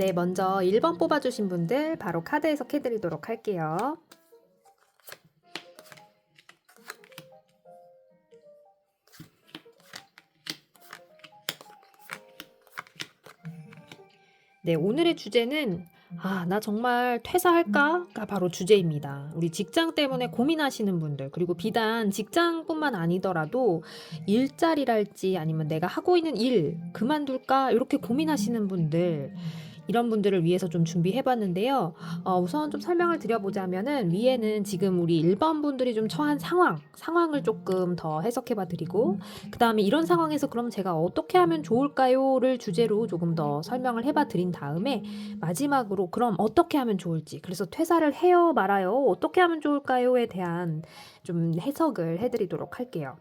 네, 먼저 1번 뽑아주신 분들 바로 카드 해석해 드리도록 할게요. 네, 오늘의 주제는 아, 나 정말 퇴사할까?가 바로 주제입니다. 우리 직장 때문에 고민하시는 분들, 그리고 비단 직장뿐만 아니더라도 일자리랄지 아니면 내가 하고 있는 일 그만둘까? 이렇게 고민하시는 분들, 이런 분들을 위해서 좀 준비해 봤는데요. 어, 우선 좀 설명을 드려보자면은 위에는 지금 우리 1번 분들이 좀 처한 상황, 상황을 조금 더 해석해 봐 드리고, 그 다음에 이런 상황에서 그럼 제가 어떻게 하면 좋을까요?를 주제로 조금 더 설명을 해봐 드린 다음에 마지막으로 그럼 어떻게 하면 좋을지, 그래서 퇴사를 해요, 말아요, 어떻게 하면 좋을까요?에 대한 좀 해석을 해드리도록 할게요.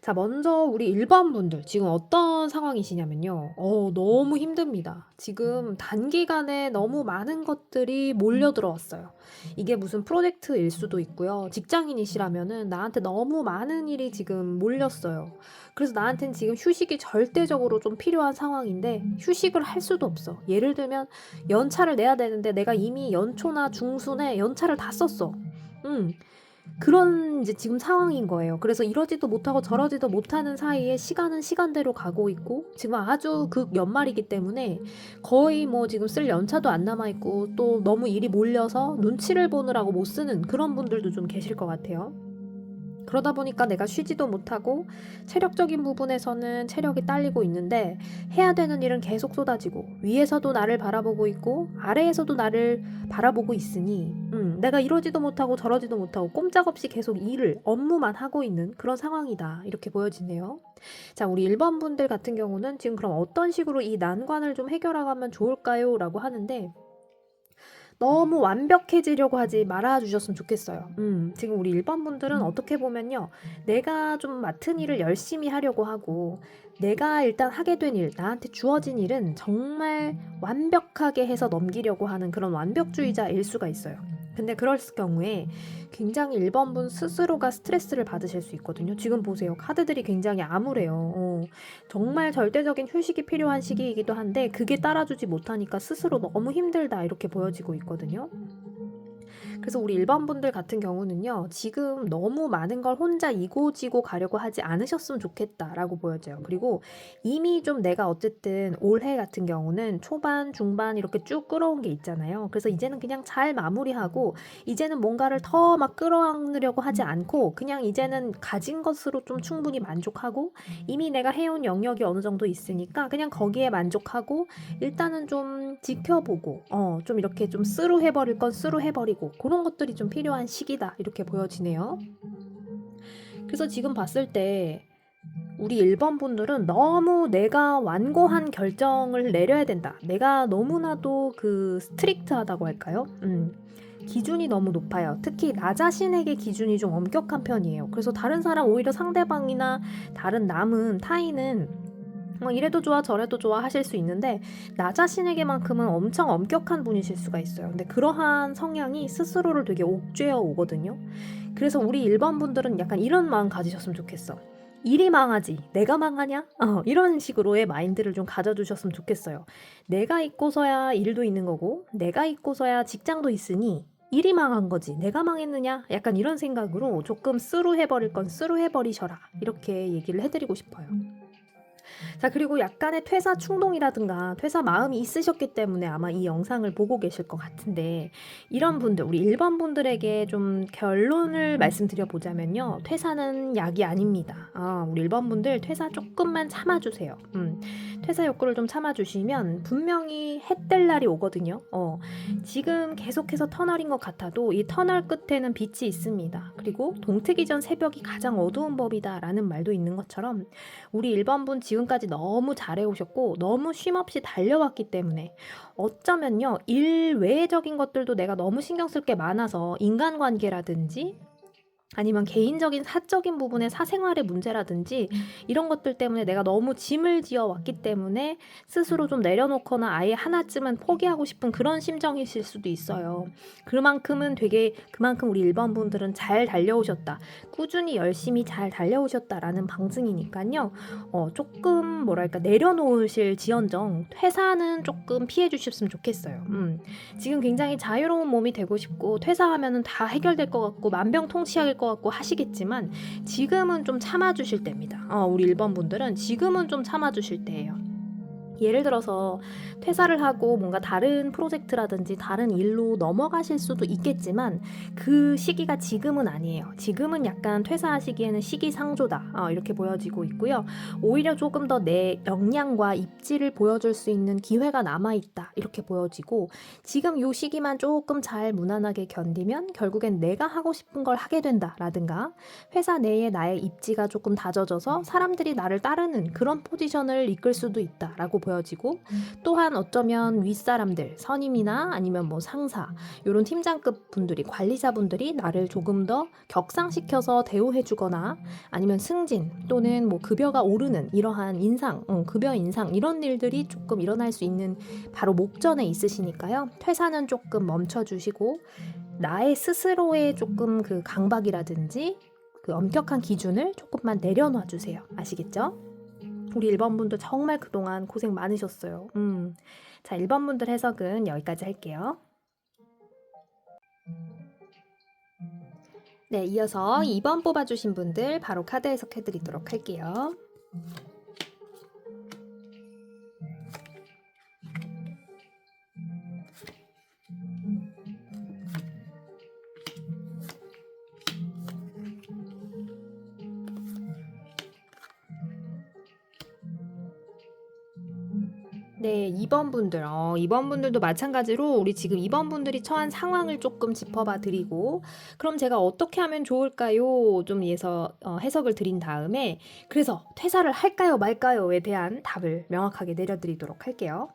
자, 먼저 우리 1번 분들 지금 어떤 상황이시냐면요. 어, 너무 힘듭니다. 지금 단기간에 너무 많은 것들이 몰려 들어왔어요. 이게 무슨 프로젝트일 수도 있고요. 직장인이시라면은 나한테 너무 많은 일이 지금 몰렸어요. 그래서 나한테는 지금 휴식이 절대적으로 좀 필요한 상황인데 휴식을 할 수도 없어. 예를 들면 연차를 내야 되는데 내가 이미 연초나 중순에 연차를 다 썼어. 음. 그런 이제 지금 상황인 거예요. 그래서 이러지도 못하고 저러지도 못하는 사이에 시간은 시간대로 가고 있고 지금 아주 극 연말이기 때문에 거의 뭐 지금 쓸 연차도 안 남아 있고 또 너무 일이 몰려서 눈치를 보느라고 못 쓰는 그런 분들도 좀 계실 것 같아요. 그러다 보니까 내가 쉬지도 못하고 체력적인 부분에서는 체력이 딸리고 있는데 해야 되는 일은 계속 쏟아지고 위에서도 나를 바라보고 있고 아래에서도 나를 바라보고 있으니 음, 내가 이러지도 못하고 저러지도 못하고 꼼짝없이 계속 일을 업무만 하고 있는 그런 상황이다 이렇게 보여지네요. 자 우리 1번 분들 같은 경우는 지금 그럼 어떤 식으로 이 난관을 좀 해결하면 좋을까요? 라고 하는데 너무 완벽해지려고 하지 말아 주셨으면 좋겠어요. 음, 지금 우리 1번 분들은 어떻게 보면요. 내가 좀 맡은 일을 열심히 하려고 하고, 내가 일단 하게 된 일, 나한테 주어진 일은 정말 완벽하게 해서 넘기려고 하는 그런 완벽주의자일 수가 있어요. 근데 그럴 경우에 굉장히 1번 분 스스로가 스트레스를 받으실 수 있거든요. 지금 보세요. 카드들이 굉장히 암울해요. 어, 정말 절대적인 휴식이 필요한 시기이기도 한데 그게 따라주지 못하니까 스스로 너무 힘들다 이렇게 보여지고 있거든요. 그래서 우리 일반 분들 같은 경우는요, 지금 너무 많은 걸 혼자 이고지고 가려고 하지 않으셨으면 좋겠다라고 보여져요. 그리고 이미 좀 내가 어쨌든 올해 같은 경우는 초반, 중반 이렇게 쭉 끌어온 게 있잖아요. 그래서 이제는 그냥 잘 마무리하고, 이제는 뭔가를 더 막 끌어안으려고 하지 않고, 그냥 이제는 가진 것으로 좀 충분히 만족하고, 이미 내가 해온 영역이 어느 정도 있으니까 그냥 거기에 만족하고, 일단은 좀 지켜보고, 어, 좀 이렇게 좀 쓰루 해버릴 건 쓰루 해버리고, 그런 것들이 좀 필요한 시기다. 이렇게 보여지네요. 그래서 지금 봤을 때 우리 1번 분들은 너무 내가 완고한 결정을 내려야 된다. 내가 너무나도 그 스트릭트하다고 할까요? 음. 기준이 너무 높아요. 특히 나 자신에게 기준이 좀 엄격한 편이에요. 그래서 다른 사람 오히려 상대방이나 다른 남은 타인은 뭐 이래도 좋아 저래도 좋아 하실 수 있는데 나 자신에게만큼은 엄청 엄격한 분이실 수가 있어요. 근데 그러한 성향이 스스로를 되게 옥죄어 오거든요. 그래서 우리 1번 분들은 약간 이런 마음 가지셨으면 좋겠어. 일이 망하지 내가 망하냐? 어, 이런 식으로의 마인드를 좀 가져두셨으면 좋겠어요. 내가 있고서야 일도 있는 거고 내가 있고서야 직장도 있으니 일이 망한 거지 내가 망했느냐? 약간 이런 생각으로 조금 쓰루 해버릴 건 쓰루 해버리셔라 이렇게 얘기를 해드리고 싶어요. 자, 그리고 약간의 퇴사 충동이라든가 퇴사 마음이 있으셨기 때문에 아마 이 영상을 보고 계실 것 같은데 이런 분들, 우리 1번 분들에게 좀 결론을 말씀드려 보자면요. 퇴사는 약이 아닙니다. 아, 우리 1번 분들 퇴사 조금만 참아주세요. 음, 퇴사 욕구를 좀 참아주시면 분명히 해뜰 날이 오거든요. 어, 지금 계속해서 터널인 것 같아도 이 터널 끝에는 빛이 있습니다. 그리고 동트기 전 새벽이 가장 어두운 법이다라는 말도 있는 것처럼 우리 1번 분 지금 까지 너무 잘해오셨고 너무 쉼없이 달려왔기 때문에 어쩌면요 일 외적인 것들도 내가 너무 신경 쓸 게 많아서 인간관계라든지 아니면 개인적인 사적인 부분의 사생활의 문제라든지 이런 것들 때문에 내가 너무 짐을 지어 왔기 때문에 스스로 좀 내려놓거나 아예 하나쯤은 포기하고 싶은 그런 심정이실 수도 있어요. 그만큼은 되게 그만큼 우리 1번 분들은 잘 달려오셨다. 꾸준히 열심히 잘 달려오셨다라는 방증이니까요. 어, 조금 뭐랄까 내려놓으실 지연정 퇴사는 조금 피해 주셨으면 좋겠어요. 음. 지금 굉장히 자유로운 몸이 되고 싶고 퇴사하면은 다 해결될 것 같고 만병통치약일 것 같고 하시겠지만 지금은 좀 참아주실 때입니다. 어, 우리 1번 분들은 지금은 좀 참아주실 때예요. 예를 들어서 퇴사를 하고 뭔가 다른 프로젝트라든지 다른 일로 넘어가실 수도 있겠지만 그 시기가 지금은 아니에요. 지금은 약간 퇴사하시기에는 시기상조다. 어, 이렇게 보여지고 있고요. 오히려 조금 더 내 역량과 입지를 보여줄 수 있는 기회가 남아있다. 이렇게 보여지고 지금 요 시기만 조금 잘 무난하게 견디면 결국엔 내가 하고 싶은 걸 하게 된다 라든가 회사 내에 나의 입지가 조금 다져져서 사람들이 나를 따르는 그런 포지션을 이끌 수도 있다 라고 보여지고 또한 어쩌면 윗사람들 선임이나 아니면 뭐 상사 이런 팀장급 분들이 관리자분들이 나를 조금 더 격상시켜서 대우해주거나 아니면 승진 또는 뭐 급여가 오르는 이러한 인상, 어, 급여 인상 이런 일들이 조금 일어날 수 있는 바로 목전에 있으시니까요. 퇴사는 조금 멈춰주시고 나의 스스로의 조금 그 강박이라든지 그 엄격한 기준을 조금만 내려놔 주세요. 아시겠죠? 우리 1번 분들 정말 그동안 고생 많으셨어요. 음. 자, 1번 분들 해석은 여기까지 할게요. 네, 이어서 2번 뽑아주신 분들 바로 카드 해석해드리도록 할게요. 네, 2번 분들. 어, 2번 분들도 마찬가지로 우리 지금 2번 분들이 처한 상황을 조금 짚어봐 드리고, 그럼 제가 어떻게 하면 좋을까요? 좀 예서 어, 해석을 드린 다음에, 그래서 퇴사를 할까요, 말까요?에 대한 답을 명확하게 내려드리도록 할게요.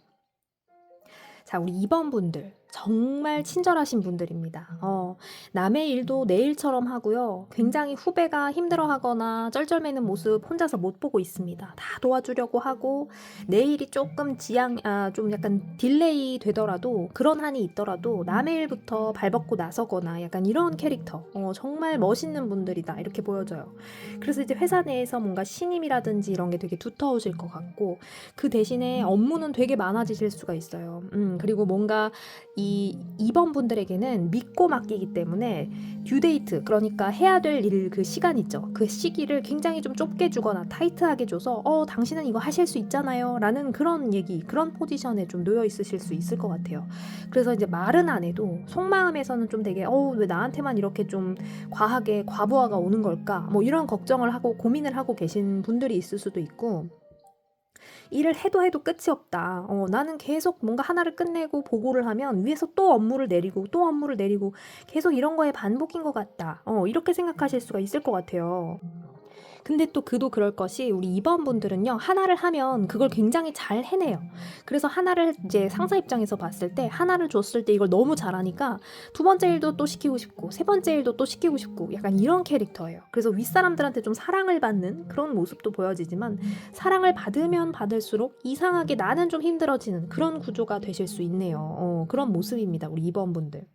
자, 우리 2번 분들. 정말 친절하신 분들입니다. 어, 남의 일도 내 일처럼 하고요. 굉장히 후배가 힘들어 하거나 쩔쩔매는 모습 혼자서 못 보고 있습니다. 다 도와주려고 하고 내 일이 조금 지양, 아, 좀 약간 딜레이 되더라도 그런 한이 있더라도 남의 일부터 발벗고 나서거나 약간 이런 캐릭터. 어, 정말 멋있는 분들이다. 이렇게 보여져요. 그래서 이제 회사 내에서 뭔가 신임이라든지 이런 게 되게 두터우실 것 같고 그 대신에 업무는 되게 많아지실 수가 있어요. 음, 그리고 뭔가 이 2번 분들에게는 믿고 맡기기 때문에 듀데이트 그러니까 해야 될 일 그 시간 있죠. 그 시기를 굉장히 좀 좁게 주거나 타이트하게 줘서 어 당신은 이거 하실 수 있잖아요 라는 그런 얘기 그런 포지션에 좀 놓여 있으실 수 있을 것 같아요. 그래서 이제 말은 안 해도 속마음에서는 좀 되게 어왜 나한테만 이렇게 좀 과하게 과부하가 오는 걸까 뭐 이런 걱정을 하고 고민을 하고 계신 분들이 있을 수도 있고 일을 해도 해도 끝이 없다. 어, 나는 계속 뭔가 하나를 끝내고 보고를 하면 위에서 또 업무를 내리고 또 업무를 내리고 계속 이런 거에 반복인 것 같다. 어, 이렇게 생각하실 수가 있을 것 같아요. 근데 또 그도 그럴 것이 우리 2번 분들은요 하나를 하면 그걸 굉장히 잘 해내요. 그래서 하나를 이제 상사 입장에서 봤을 때 하나를 줬을 때 이걸 너무 잘하니까 두 번째 일도 또 시키고 싶고 세 번째 일도 또 시키고 싶고 약간 이런 캐릭터예요. 그래서 윗 사람들한테 좀 사랑을 받는 그런 모습도 보여지지만 사랑을 받으면 받을수록 이상하게 나는 좀 힘들어지는 그런 구조가 되실 수 있네요. 어, 그런 모습입니다. 우리 2번 분들.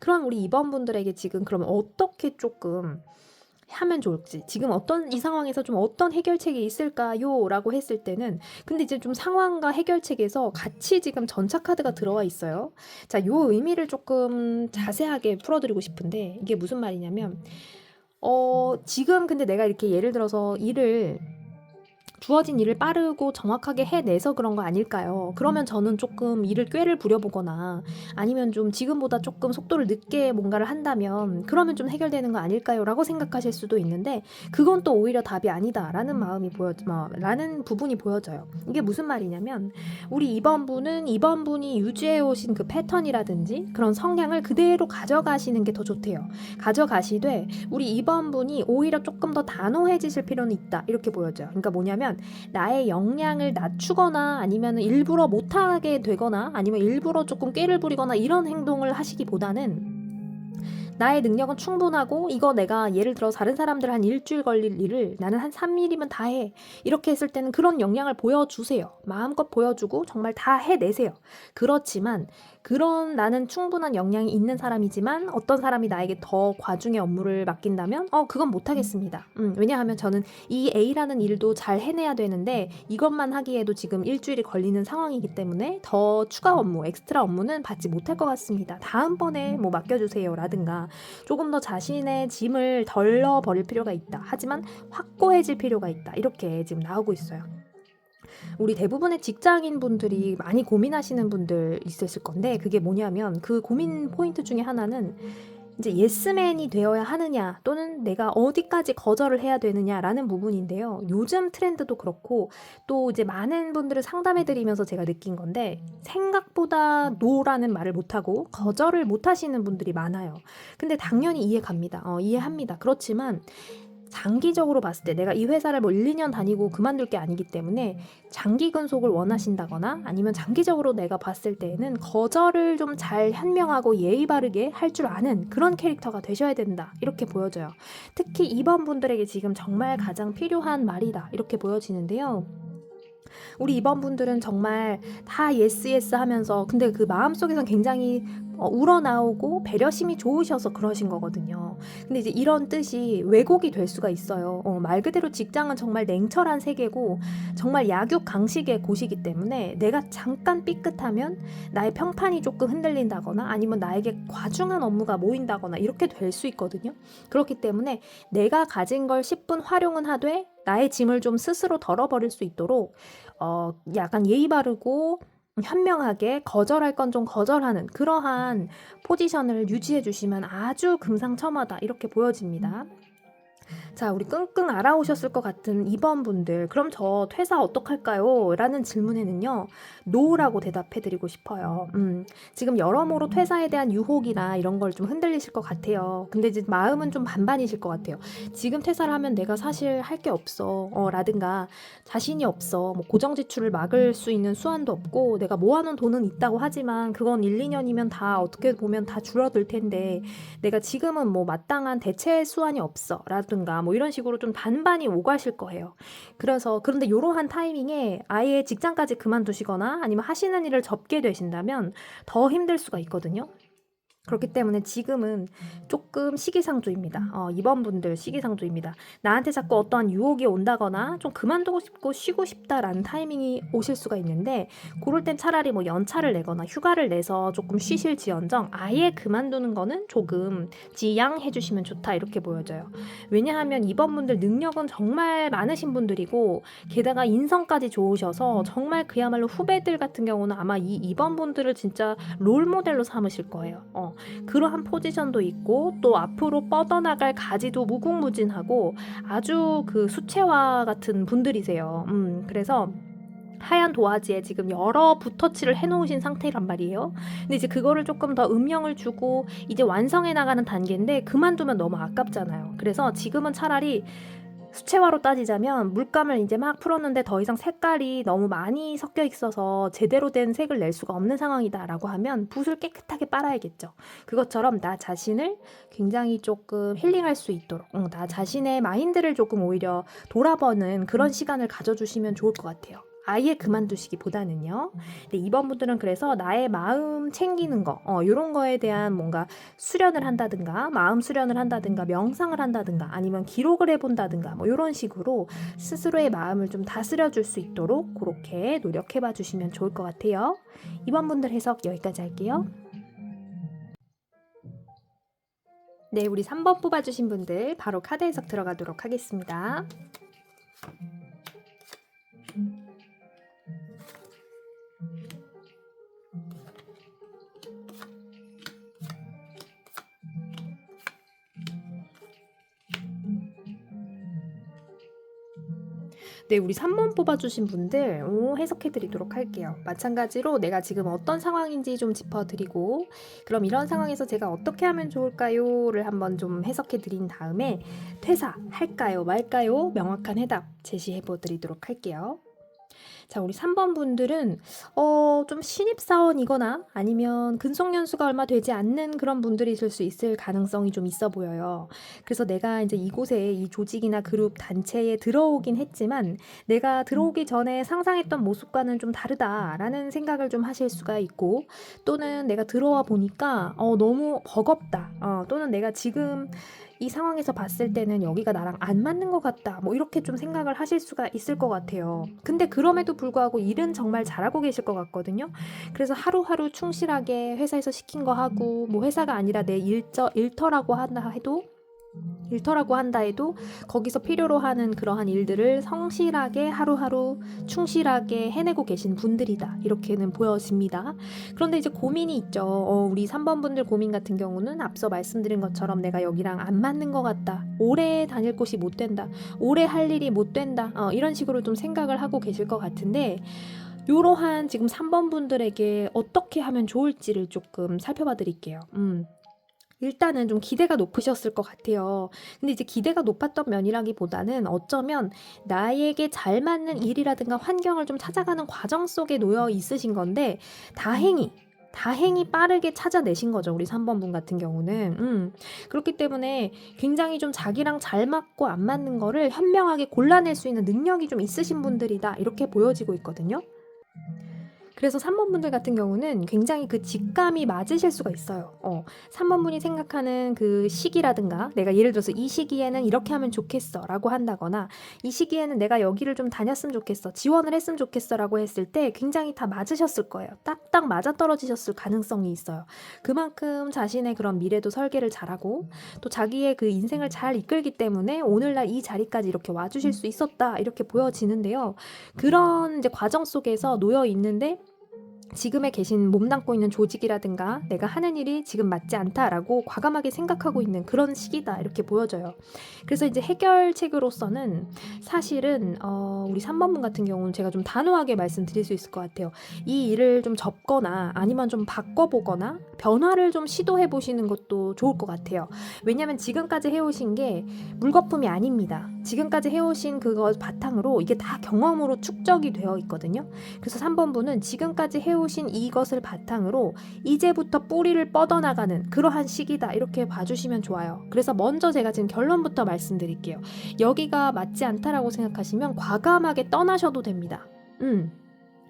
그럼 우리 2번 분들에게 지금 그러면 어떻게 조금 하면 좋을지 지금 어떤 이 상황에서 좀 어떤 해결책이 있을까요? 라고 했을 때는 근데 이제 좀 상황과 해결책에서 같이 지금 전차 카드가 들어와 있어요. 자, 요 의미를 조금 자세하게 풀어드리고 싶은데 이게 무슨 말이냐면 어, 지금 근데 내가 이렇게 예를 들어서 일을 주어진 일을 빠르고 정확하게 해내서 그런 거 아닐까요? 그러면 저는 조금 일을 꾀를 부려보거나 아니면 좀 지금보다 조금 속도를 늦게 뭔가를 한다면 그러면 좀 해결되는 거 아닐까요? 라고 생각하실 수도 있는데 그건 또 오히려 답이 아니다라는 마음이 보여, 뭐, 라는 부분이 보여져요. 이게 무슨 말이냐면 우리 2번 분은 2번 분이 유지해 오신 그 패턴이라든지 그런 성향을 그대로 가져가시는 게 더 좋대요. 가져가시되 우리 2번 분이 오히려 조금 더 단호해지실 필요는 있다. 이렇게 보여져요. 그러니까 뭐냐면 나의 역량을 낮추거나 아니면 일부러 못하게 되거나 아니면 일부러 조금 꾀를 부리거나 이런 행동을 하시기보다는 나의 능력은 충분하고 이거 내가 예를 들어 다른 사람들 한 일주일 걸릴 일을 나는 한 3일이면 다 해. 이렇게 했을 때는 그런 역량을 보여주세요. 마음껏 보여주고 정말 다 해내세요. 그렇지만 그런 나는 충분한 역량이 있는 사람이지만 어떤 사람이 나에게 더 과중의 업무를 맡긴다면 어 그건 못하겠습니다. 음, 왜냐하면 저는 이 A라는 일도 잘 해내야 되는데 이것만 하기에도 지금 일주일이 걸리는 상황이기 때문에 더 추가 업무, 엑스트라 업무는 받지 못할 것 같습니다. 다음번에 뭐 맡겨주세요라든가 조금 더 자신의 짐을 덜러 버릴 필요가 있다. 하지만 확고해질 필요가 있다. 이렇게 지금 나오고 있어요. 우리 대부분의 직장인 분들이 많이 고민하시는 분들 있으실 건데 그게 뭐냐면 그 고민 포인트 중에 하나는 이제 예스맨이 되어야 하느냐 또는 내가 어디까지 거절을 해야 되느냐라는 부분인데요. 요즘 트렌드도 그렇고 또 이제 많은 분들을 상담해 드리면서 제가 느낀 건데 생각보다 노라는 말을 못 하고 거절을 못 하시는 분들이 많아요. 근데 당연히 이해 갑니다. 어, 이해합니다. 그렇지만 장기적으로 봤을 때 내가 이 회사를 뭐 1, 2년 다니고 그만둘 게 아니기 때문에 장기 근속을 원하신다거나 아니면 장기적으로 내가 봤을 때에는 거절을 좀 잘 현명하고 예의 바르게 할 줄 아는 그런 캐릭터가 되셔야 된다. 이렇게 보여져요. 특히 이번 분들에게 지금 정말 가장 필요한 말이다. 이렇게 보여지는데요. 우리 이번 분들은 정말 다 예스 예스 하면서 근데 그 마음속에선 굉장히 어, 우러나오고 배려심이 좋으셔서 그러신 거거든요. 근데 이제 이런 뜻이 왜곡이 될 수가 있어요. 어, 말 그대로 직장은 정말 냉철한 세계고 정말 약육 강식의 곳이기 때문에 내가 잠깐 삐끗하면 나의 평판이 조금 흔들린다거나 아니면 나에게 과중한 업무가 모인다거나 이렇게 될 수 있거든요. 그렇기 때문에 내가 가진 걸 10분 활용은 하되 나의 짐을 좀 스스로 덜어버릴 수 있도록 어, 약간 예의 바르고 현명하게 거절할 건 좀 거절하는 그러한 포지션을 유지해 주시면 아주 금상첨화다 이렇게 보여집니다. 자, 우리 끙끙 알아오셨을 것 같은 2번 분들, 그럼 저 퇴사 어떡할까요? 라는 질문에는요, 노라고 대답해 드리고 싶어요. 음, 지금 여러모로 퇴사에 대한 유혹이나 이런 걸 좀 흔들리실 것 같아요. 근데 이제 마음은 좀 반반이실 것 같아요. 지금 퇴사를 하면 내가 사실 할 게 없어. 어, 라든가, 자신이 없어. 뭐 고정 지출을 막을 수 있는 수완도 없고, 내가 모아놓은 돈은 있다고 하지만, 그건 1, 2년이면 다 어떻게 보면 다 줄어들 텐데, 내가 지금은 뭐 마땅한 대체 수완이 없어. 라든 가, 뭐 이런 식으로 좀 반반이 오가실 거예요. 그래서 그런데 이러한 타이밍에 아예 직장까지 그만두시거나 아니면 하시는 일을 접게 되신다면 더 힘들 수가 있거든요. 그렇기 때문에 지금은 조금 시기상조입니다. 어, 이번 분들 시기상조입니다. 나한테 자꾸 어떠한 유혹이 온다거나 좀 그만두고 싶고 쉬고 싶다라는 타이밍이 오실 수가 있는데 그럴 땐 차라리 뭐 연차를 내거나 휴가를 내서 조금 쉬실지언정 아예 그만두는 거는 조금 지양해 주시면 좋다 이렇게 보여져요. 왜냐하면 이번 분들 능력은 정말 많으신 분들이고 게다가 인성까지 좋으셔서 정말 그야말로 후배들 같은 경우는 아마 이 이번 분들을 진짜 롤 모델로 삼으실 거예요. 어, 그러한 포지션도 있고 또 앞으로 뻗어나갈 가지도 무궁무진하고 아주 그 수채화 같은 분들이세요. 음, 그래서 하얀 도화지에 지금 여러 붓터치를 해놓으신 상태란 말이에요. 근데 이제 그거를 조금 더 음영을 주고 이제 완성해 나가는 단계인데 그만두면 너무 아깝잖아요. 그래서 지금은 차라리 수채화로 따지자면 물감을 이제 막 풀었는데 더 이상 색깔이 너무 많이 섞여 있어서 제대로 된 색을 낼 수가 없는 상황이다라고 하면 붓을 깨끗하게 빨아야겠죠. 그것처럼 나 자신을 굉장히 조금 힐링할 수 있도록 응, 나 자신의 마인드를 조금 오히려 돌아보는 그런 시간을 가져주시면 좋을 것 같아요. 아예 그만두시기보다는요. 근데 이번 분들은 그래서 나의 마음 챙기는 거, 어, 이런 거에 대한 뭔가 수련을 한다든가, 마음 수련을 한다든가, 명상을 한다든가, 아니면 기록을 해본다든가, 뭐 이런 식으로 스스로의 마음을 좀 다스려 줄 수 있도록 그렇게 노력해 봐 주시면 좋을 것 같아요. 이번 분들 해석 여기까지 할게요. 네, 우리 3번 뽑아주신 분들 바로 카드 해석 들어가도록 하겠습니다. 네, 우리 3번 뽑아주신 분들 오, 해석해드리도록 할게요. 마찬가지로 내가 지금 어떤 상황인지 좀 짚어드리고 그럼 이런 상황에서 제가 어떻게 하면 좋을까요?를 한번 좀 해석해드린 다음에 퇴사 할까요 말까요? 명확한 해답 제시해보드리도록 할게요. 자, 우리 3번 분들은 어, 좀 신입 사원이거나 아니면 근속 연수가 얼마 되지 않는 그런 분들이실 수 있을 가능성이 좀 있어 보여요. 그래서 내가 이제 이곳에 이 조직이나 그룹 단체에 들어오긴 했지만 내가 들어오기 전에 상상했던 모습과는 좀 다르다라는 생각을 좀 하실 수가 있고 또는 내가 들어와 보니까 어, 너무 버겁다. 어, 또는 내가 지금 이 상황에서 봤을 때는 여기가 나랑 안 맞는 것 같다. 뭐 이렇게 좀 생각을 하실 수가 있을 것 같아요. 근데 그럼에도 불구하고 일은 정말 잘하고 계실 것 같거든요. 그래서 하루하루 충실하게 회사에서 시킨 거 하고 뭐 회사가 아니라 내 일저 일터라고 한다 해도 일터라고 한다 해도 거기서 필요로 하는 그러한 일들을 성실하게 하루하루 충실하게 해내고 계신 분들이다. 이렇게는 보여집니다. 그런데 이제 고민이 있죠. 어, 우리 3번 분들 고민 같은 경우는 앞서 말씀드린 것처럼 내가 여기랑 안 맞는 것 같다. 오래 다닐 곳이 못 된다. 오래 할 일이 못 된다. 어, 이런 식으로 좀 생각을 하고 계실 것 같은데 이러한 지금 3번 분들에게 어떻게 하면 좋을지를 조금 살펴봐 드릴게요. 음. 일단은 좀 기대가 높으셨을 것 같아요. 근데 이제 기대가 높았던 면이라기보다는 어쩌면 나에게 잘 맞는 일이라든가 환경을 좀 찾아가는 과정 속에 놓여 있으신 건데 다행히 다행히 빠르게 찾아내신 거죠. 우리 3번 분 같은 경우는. 음. 그렇기 때문에 굉장히 좀 자기랑 잘 맞고 안 맞는 거를 현명하게 골라낼 수 있는 능력이 좀 있으신 분들이다. 이렇게 보여지고 있거든요. 그래서 3번 분들 같은 경우는 굉장히 그 직감이 맞으실 수가 있어요. 어, 3번 분이 생각하는 그 시기라든가 내가 예를 들어서 이 시기에는 이렇게 하면 좋겠어 라고 한다거나 이 시기에는 내가 여기를 좀 다녔으면 좋겠어 지원을 했으면 좋겠어 라고 했을 때 굉장히 다 맞으셨을 거예요. 딱딱 맞아떨어지셨을 가능성이 있어요. 그만큼 자신의 그런 미래도 설계를 잘하고 또 자기의 그 인생을 잘 이끌기 때문에 오늘날 이 자리까지 이렇게 와주실 수 있었다 이렇게 보여지는데요. 그런 이제 과정 속에서 놓여 있는데 지금에 계신 몸담고 있는 조직이라든가 내가 하는 일이 지금 맞지 않다라고 과감하게 생각하고 있는 그런 시기다 이렇게 보여져요. 그래서 이제 해결책으로서는 사실은 어, 우리 3번분 같은 경우는 제가 좀 단호하게 말씀드릴 수 있을 것 같아요. 이 일을 좀 접거나 아니면 좀 바꿔보거나 변화를 좀 시도해 보시는 것도 좋을 것 같아요. 왜냐하면 지금까지 해오신 게 물거품이 아닙니다. 지금까지 해오신 그거 바탕으로 이게 다 경험으로 축적이 되어 있거든요. 그래서 3번분은 지금까지 해 오신 이것을 바탕으로 이제부터 뿌리를 뻗어나가는 그러한 시기다. 이렇게 봐주시면 좋아요. 그래서 먼저 제가 지금 결론부터 말씀드릴게요. 여기가 맞지 않다라고 생각하시면 과감하게 떠나셔도 됩니다. 음.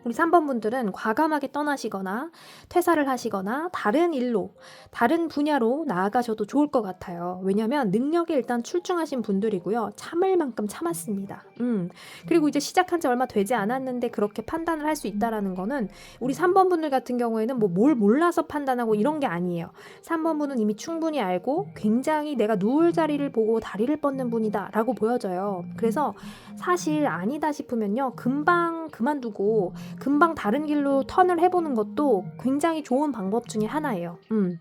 우리 3번 분들은 과감하게 떠나시거나 퇴사를 하시거나 다른 일로, 다른 분야로 나아가셔도 좋을 것 같아요. 왜냐면 능력이 일단 출중하신 분들이고요. 참을 만큼 참았습니다. 음. 그리고 이제 시작한 지 얼마 되지 않았는데 그렇게 판단을 할 수 있다라는 거는 우리 3번 분들 같은 경우에는 뭐 뭘 몰라서 판단하고 이런 게 아니에요. 3번 분은 이미 충분히 알고 굉장히 내가 누울 자리를 보고 다리를 뻗는 분이다라고 보여져요. 그래서 사실 아니다 싶으면요. 금방 그만두고 금방 다른 길로 턴을 해보는 것도 굉장히 좋은 방법 중에 하나예요. 음.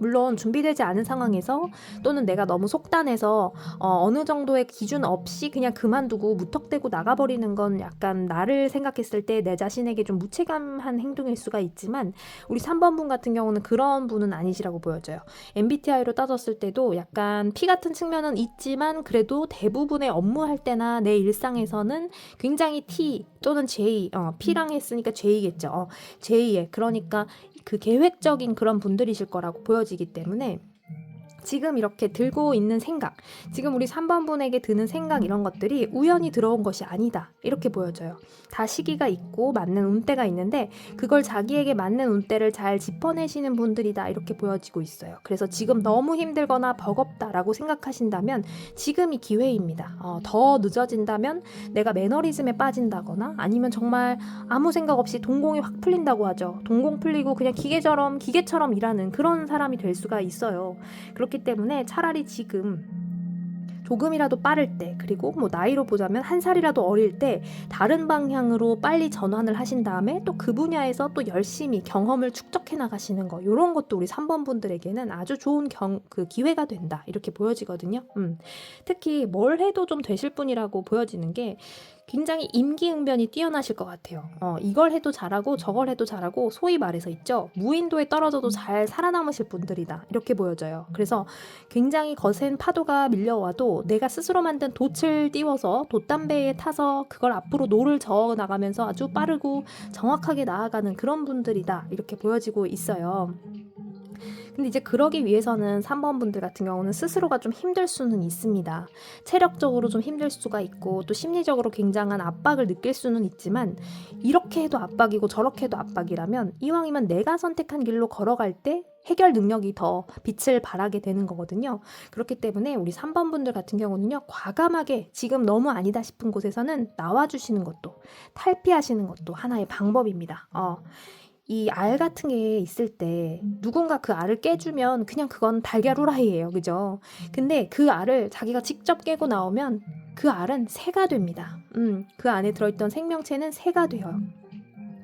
물론 준비되지 않은 상황에서 또는 내가 너무 속단해서 어, 느 정도의 기준 없이 그냥 그만두고 무턱대고 나가버리는 건 약간 나를 생각했을 때 내 자신에게 좀 무책임한 행동일 수가 있지만 우리 3번 분 같은 경우는 그런 분은 아니시라고 보여져요. MBTI로 따졌을 때도 약간 P 같은 측면은 있지만 그래도 대부분의 업무할 때나 내 일상에서는 굉장히 T 또는 J, 어, P랑 했으니까 J겠죠. 어, J에 그러니까 그 계획적인 그런 분들이실 거라고 보여지기 때문에 지금 이렇게 들고 있는 생각, 지금 우리 3번 분에게 드는 생각 이런 것들이 우연히 들어온 것이 아니다. 이렇게 보여져요. 다 시기가 있고 맞는 운때가 있는데 그걸 자기에게 맞는 운때를 잘 짚어내시는 분들이다. 이렇게 보여지고 있어요. 그래서 지금 너무 힘들거나 버겁다라고 생각하신다면 지금이 기회입니다. 어, 더 늦어진다면 내가 매너리즘에 빠진다거나 아니면 정말 아무 생각 없이 동공이 확 풀린다고 하죠. 동공 풀리고 그냥 기계처럼 기계처럼 일하는 그런 사람이 될 수가 있어요. 그렇 기 때문에 차라리 지금 조금이라도 빠를 때 그리고 뭐 나이로 보자면 한 살이라도 어릴 때 다른 방향으로 빨리 전환을 하신 다음에 또 그 분야에서 또 열심히 경험을 축적해 나가시는 거 이런 것도 우리 3번 분들에게는 아주 좋은 경, 그 기회가 된다 이렇게 보여지거든요. 음. 특히 뭘 해도 좀 되실 분이라고 보여지는 게 굉장히 임기응변이 뛰어나실 것 같아요. 어, 이걸 해도 잘하고 저걸 해도 잘하고 소위 말해서 있죠. 무인도에 떨어져도 잘 살아남으실 분들이다. 이렇게 보여져요. 그래서 굉장히 거센 파도가 밀려와도 내가 스스로 만든 돛을 띄워서 돛담배에 타서 그걸 앞으로 노를 저어 나가면서 아주 빠르고 정확하게 나아가는 그런 분들이다 이렇게 보여지고 있어요. 근데 이제 그러기 위해서는 3번 분들 같은 경우는 스스로가 좀 힘들 수는 있습니다. 체력적으로 좀 힘들 수가 있고 또 심리적으로 굉장한 압박을 느낄 수는 있지만 이렇게 해도 압박이고 저렇게 해도 압박이라면 이왕이면 내가 선택한 길로 걸어갈 때 해결 능력이 더 빛을 발하게 되는 거거든요. 그렇기 때문에 우리 3번 분들 같은 경우는요, 과감하게 지금 너무 아니다 싶은 곳에서는 나와주시는 것도, 탈피하시는 것도 하나의 방법입니다. 어. 이 알 같은 게 있을 때 누군가 그 알을 깨주면 그냥 그건 달걀 후라이예요. 그죠? 근데 그 알을 자기가 직접 깨고 나오면 그 알은 새가 됩니다. 음, 그 안에 들어있던 생명체는 새가 돼요.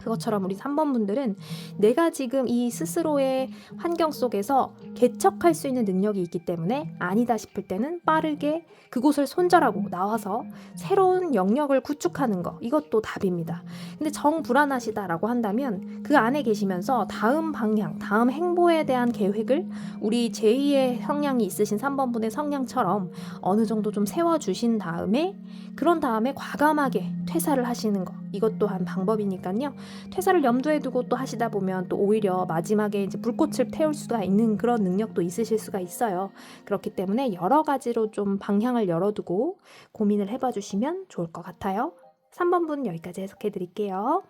그것처럼 우리 3번 분들은 내가 지금 이 스스로의 환경 속에서 개척할 수 있는 능력이 있기 때문에 아니다 싶을 때는 빠르게 그곳을 손절하고 나와서 새로운 영역을 구축하는 거 이것도 답입니다. 근데 정 불안하시다라고 한다면 그 안에 계시면서 다음 방향, 다음 행보에 대한 계획을 우리 제2의 성향이 있으신 3번 분의 성향처럼 어느 정도 좀 세워 주신 다음에 그런 다음에 과감하게 퇴사를 하시는 거 이것 또한 방법이니까요. 퇴사를 염두에 두고 또 하시다 보면 또 오히려 마지막에 이제 불꽃을 태울 수가 있는 그런 능력도 있으실 수가 있어요. 그렇기 때문에 여러 가지로 좀 방향을 열어두고 고민을 해봐 주시면 좋을 것 같아요. 3번 분 여기까지 해석해 드릴게요.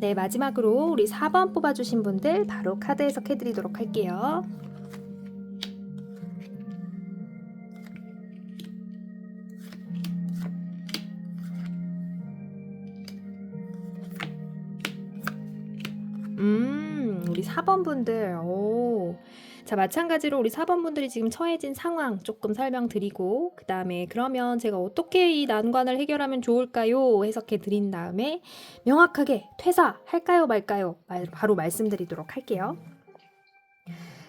네, 마지막으로 우리 4번 뽑아주신 분들 바로 카드 해석해 드리도록 할게요. 4번 분들, 오. 자, 마찬가지로 우리 4번 분들이 지금 처해진 상황 조금 설명드리고, 그 다음에 그러면 제가 어떻게 이 난관을 해결하면 좋을까요? 해석해 드린 다음에 명확하게 퇴사할까요, 말까요? 말- 바로 말씀드리도록 할게요.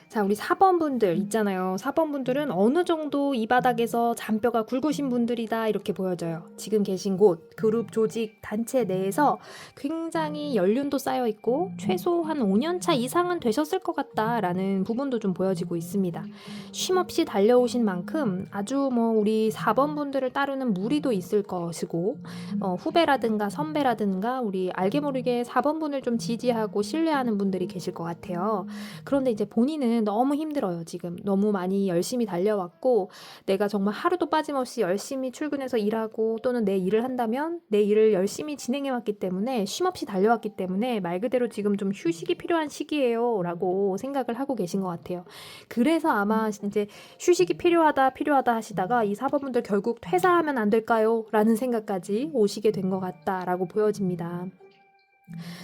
자, 우리 4번 분들 있잖아요. 4번 분들은 어느 정도 이 바닥에서 잔뼈가 굵으신 분들이다 이렇게 보여져요. 지금 계신 곳, 그룹, 조직, 단체 내에서 굉장히 연륜도 쌓여 있고 최소 한 5년 차 이상은 되셨을 것 같다라는 부분도 좀 보여지고 있습니다. 쉼 없이 달려오신 만큼 아주 뭐 우리 4번 분들을 따르는 무리도 있을 것이고 어, 후배라든가 선배라든가 우리 알게 모르게 4번 분을 좀 지지하고 신뢰하는 분들이 계실 것 같아요. 그런데 이제 본인은 너무 힘들어요, 지금. 너무 많이 열심히 달려왔고, 내가 정말 하루도 빠짐없이 열심히 출근해서 일하고, 또는 내 일을 한다면 내 일을 열심히 진행해왔기 때문에, 쉼없이 달려왔기 때문에, 말 그대로 지금 좀 휴식이 필요한 시기예요. 라고 생각을 하고 계신 것 같아요. 그래서 아마 이제 휴식이 필요하다, 필요하다 하시다가, 이 사범분들 결국 퇴사하면 안 될까요? 라는 생각까지 오시게 된 것 같다라고 보여집니다.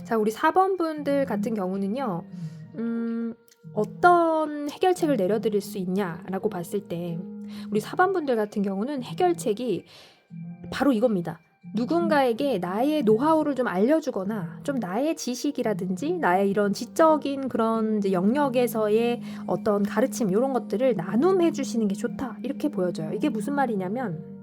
자, 우리 4번 분들 같은 경우는요, 음, 어떤 해결책을 내려드릴 수 있냐라고 봤을 때 우리 사반분들 같은 경우는 해결책이 바로 이겁니다. 누군가에게 나의 노하우를 좀 알려주거나 좀 나의 지식이라든지 나의 이런 지적인 그런 영역에서의 어떤 가르침 이런 것들을 나눔해 주시는 게 좋다 이렇게 보여져요. 이게 무슨 말이냐면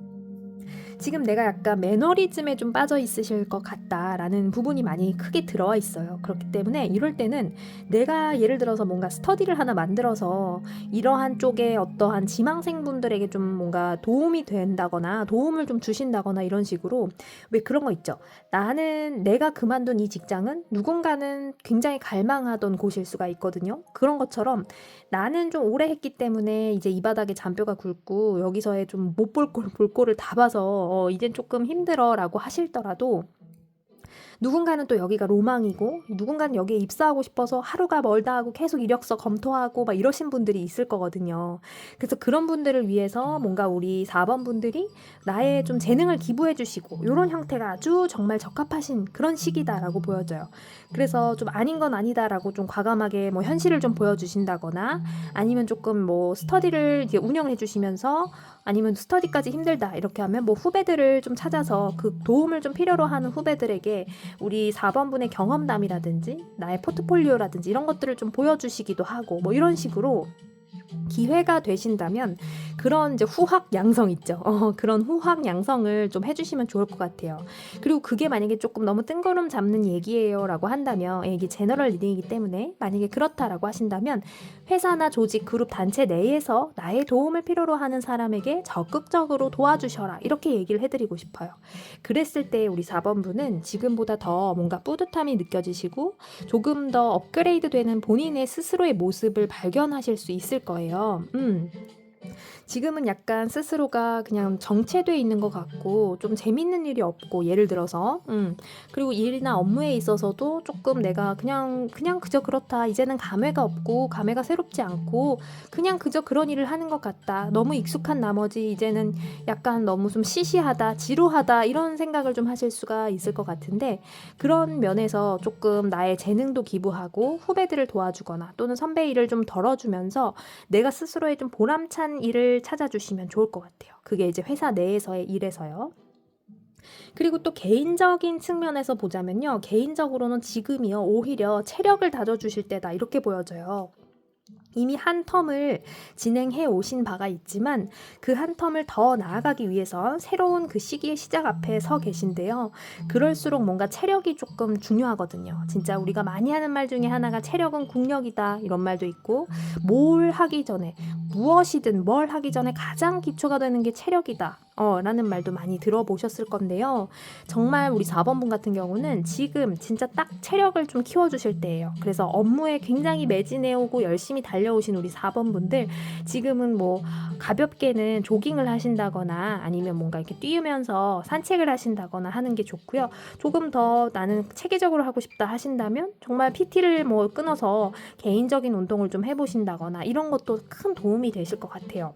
지금 내가 약간 매너리즘에 좀 빠져 있으실 것 같다라는 부분이 많이 크게 들어와 있어요. 그렇기 때문에 이럴 때는 내가 예를 들어서 뭔가 스터디를 하나 만들어서 이러한 쪽에 어떠한 지망생분들에게 좀 뭔가 도움이 된다거나 도움을 좀 주신다거나 이런 식으로 왜 그런 거 있죠. 나는 내가 그만둔 이 직장은 누군가는 굉장히 갈망하던 곳일 수가 있거든요. 그런 것처럼 나는 좀 오래 했기 때문에 이제 이 바닥에 잔뼈가 굵고 여기서의 좀 못 볼 꼴 볼 꼴을 다 봐서 어, 이젠 조금 힘들어라고 하실더라도 누군가는 또 여기가 로망이고 누군가는 여기에 입사하고 싶어서 하루가 멀다 하고 계속 이력서 검토하고 막 이러신 분들이 있을 거거든요. 그래서 그런 분들을 위해서 뭔가 우리 4번 분들이 나의 좀 재능을 기부해 주시고 이런 형태가 아주 정말 적합하신 그런 시기다라고 보여져요. 그래서 좀 아닌 건 아니다라고 좀 과감하게 뭐 현실을 좀 보여주신다거나 아니면 조금 뭐 스터디를 운영해 주시면서 아니면 스터디까지 힘들다 이렇게 하면 뭐 후배들을 좀 찾아서 그 도움을 좀 필요로 하는 후배들에게 우리 4번 분의 경험담이라든지 나의 포트폴리오라든지 이런 것들을 좀 보여주시기도 하고 뭐 이런 식으로 기회가 되신다면 그런 이제 후학 양성 있죠. 어, 그런 후학 양성을 좀 해주시면 좋을 것 같아요. 그리고 그게 만약에 조금 너무 뜬구름 잡는 얘기예요라고 한다면 예, 이게 제너럴 리딩이기 때문에 만약에 그렇다라고 하신다면 회사나 조직, 그룹, 단체 내에서 나의 도움을 필요로 하는 사람에게 적극적으로 도와주셔라 이렇게 얘기를 해드리고 싶어요. 그랬을 때 우리 4번 분은 지금보다 더 뭔가 뿌듯함이 느껴지시고 조금 더 업그레이드 되는 본인의 스스로의 모습을 발견하실 수 있을 거예요. 음. 지금은 약간 스스로가 그냥 정체돼 있는 것 같고 좀 재밌는 일이 없고 예를 들어서. 음. 그리고 일이나 업무에 있어서도 조금 내가 그냥 그냥 그저 그렇다. 이제는 감회가 없고 감회가 새롭지 않고 그냥 그저 그런 일을 하는 것 같다. 너무 익숙한 나머지 이제는 약간 너무 좀 시시하다 지루하다 이런 생각을 좀 하실 수가 있을 것 같은데 그런 면에서 조금 나의 재능도 기부하고 후배들을 도와주거나 또는 선배 일을 좀 덜어주면서 내가 스스로의 좀 보람찬 일을 찾아주시면 좋을 것 같아요. 그게 이제 회사 내에서의 일에서요. 그리고 또 개인적인 측면에서 보자면요. 개인적으로는 지금이요. 오히려 체력을 다져주실 때다. 이렇게 보여져요. 이미 한 텀을 진행해 오신 바가 있지만 그 한 텀을 더 나아가기 위해서 새로운 그 시기의 시작 앞에 서 계신데요. 그럴수록 뭔가 체력이 조금 중요하거든요. 진짜 우리가 많이 하는 말 중에 하나가 체력은 국력이다 이런 말도 있고 뭘 하기 전에 무엇이든 뭘 하기 전에 가장 기초가 되는 게 체력이다. 어, 라는 말도 많이 들어보셨을 건데요. 정말 우리 4번분 같은 경우는 지금 진짜 딱 체력을 좀 키워주실 때예요. 그래서 업무에 굉장히 매진해오고 열심히 달려오신 우리 4번분들 지금은 뭐 가볍게는 조깅을 하신다거나 아니면 뭔가 이렇게 뛰면서 산책을 하신다거나 하는 게 좋고요. 조금 더 나는 체계적으로 하고 싶다 하신다면 정말 PT를 뭐 끊어서 개인적인 운동을 좀 해보신다거나 이런 것도 큰 도움이 되실 것 같아요.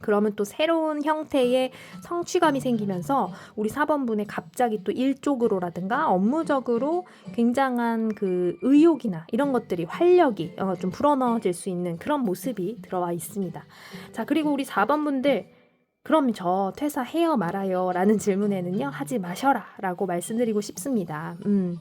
그러면 또 새로운 형태의 성취감이 생기면서 우리 4번분의 갑자기 또 일쪽으로라든가 업무적으로 굉장한 그 의욕이나 이런 것들이 활력이 어, 좀 불어넣어질 수 있는 그런 모습이 들어와 있습니다. 자, 그리고 우리 4번분들 그럼 저 퇴사해요 말아요 라는 질문에는요 하지 마셔라 라고 말씀드리고 싶습니다. 음.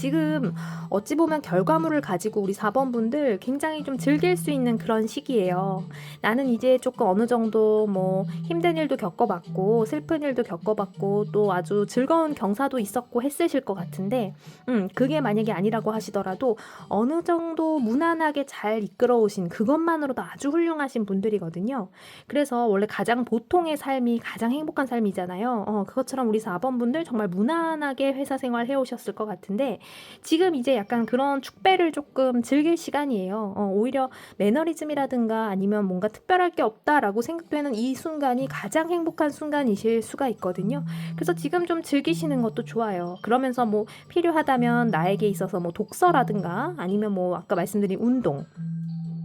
지금 어찌 보면 결과물을 가지고 우리 4번 분들 굉장히 좀 즐길 수 있는 그런 시기예요. 나는 이제 조금 어느 정도 뭐 힘든 일도 겪어봤고 슬픈 일도 겪어봤고 또 아주 즐거운 경사도 있었고 했으실 것 같은데 음 그게 만약에 아니라고 하시더라도 어느 정도 무난하게 잘 이끌어 오신 그것만으로도 아주 훌륭하신 분들이거든요. 그래서 원래 가장 보통의 삶이 가장 행복한 삶이잖아요. 어, 그것처럼 우리 4번 분들 정말 무난하게 회사 생활 해오셨을 것 같은데 지금 이제 약간 그런 축배를 조금 즐길 시간이에요. 어, 오히려 매너리즘이라든가 아니면 뭔가 특별할 게 없다라고 생각되는 이 순간이 가장 행복한 순간이실 수가 있거든요. 그래서 지금 좀 즐기시는 것도 좋아요. 그러면서 뭐 필요하다면 나에게 있어서 뭐 독서라든가 아니면 뭐 아까 말씀드린 운동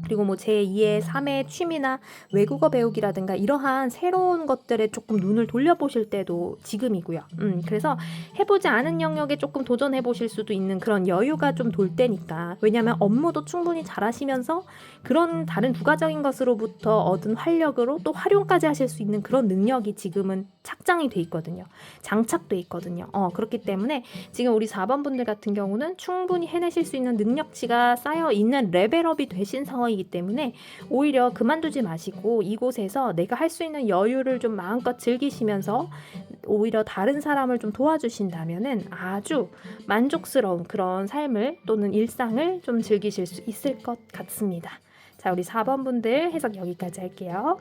그리고 뭐 제2의 3의 취미나 외국어 배우기라든가 이러한 새로운 것들에 조금 눈을 돌려보실 때도 지금이고요. 음, 그래서 해보지 않은 영역에 조금 도전해 보실 수도 있는 그런 여유가 좀 돌 때니까. 왜냐하면 업무도 충분히 잘 하시면서 그런 다른 부가적인 것으로부터 얻은 활력으로 또 활용까지 하실 수 있는 그런 능력이 지금은 착장이 돼 있거든요. 장착돼 있거든요. 어, 그렇기 때문에 지금 우리 4번 분들 같은 경우는 충분히 해내실 수 있는 능력치가 쌓여 있는 레벨업이 되신 상황 이기 때문에 오히려 그만두지 마시고 이곳에서 내가 할 수 있는 여유를 좀 마음껏 즐기시면서 오히려 다른 사람을 좀 도와주신다면은 아주 만족스러운 그런 삶을 또는 일상을 좀 즐기실 수 있을 것 같습니다. 자, 우리 4번 분들 해석 여기까지 할게요.